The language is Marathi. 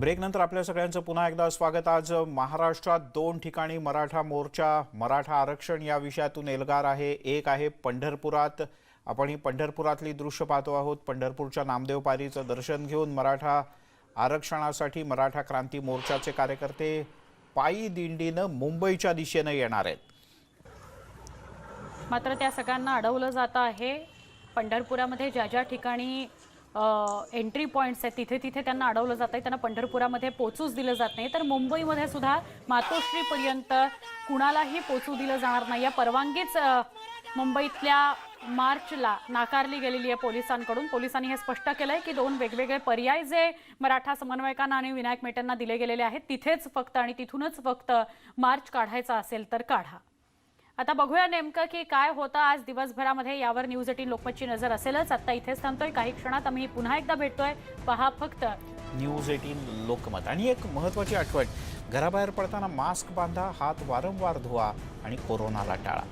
ब्रेकनंतर आपल्या सगळ्यांचं पुन्हा एकदा स्वागत. आज महाराष्ट्रात दोन ठिकाणी मराठा मोर्चा मराठा आरक्षण या विषयातून एल्गार आहे. एक आहे पंढरपुरात. आपण ही पंढरपुरातली दृश्य पाहतो आहोत. पंढरपूरच्या नामदेव पारीचं दर्शन घेऊन मराठा आरक्षणासाठी मराठा क्रांती मोर्चाचे कार्यकर्ते पायी दिंडीनं मुंबईच्या दिशेनं येणार आहेत. मात्र त्या सगळ्यांना अडवलं जात आहे. पंढरपुरामध्ये ज्या ज्या ठिकाणी एंट्री पॉईंट्स आहेत. तिथे तिथे त्यांना अडवलं जात आहे त्यांना पंढरपुरामध्ये पोचूच दिलं जात नाही. तर मुंबईमध्ये सुद्धा मातोश्रीपर्यंत कुणालाही पोचू दिलं जाणार नाही. या परवानगीच मुंबईतल्या मार्चला नाकारली गेलेली आहे पोलिसांकडून. पोलिसांनी हे स्पष्ट केलं आहे की दोन वेगवेगळे पर्याय जे मराठा समन्वयकांना आणि विनायक मेटेंना दिले गेलेले आहेत तिथेच फक्त आणि तिथूनच फक्त मार्च काढायचा असेल तर काढा. आता बघूया नेमकं की काय होतं आज दिवसभरामध्ये. यावर न्यूज एटीन लोकमतची नजर असेलच. आता इथेच थांबतोय. काही क्षणात आम्ही पुन्हा एकदा भेटतोय. पहा फक्त. News eighteen Lokmat. आणि एक महत्त्वाची आठवण. घराबाहेर पडताना मास्क बांधा हात वारंवार धुवा आणि कोरोनाला टाळा.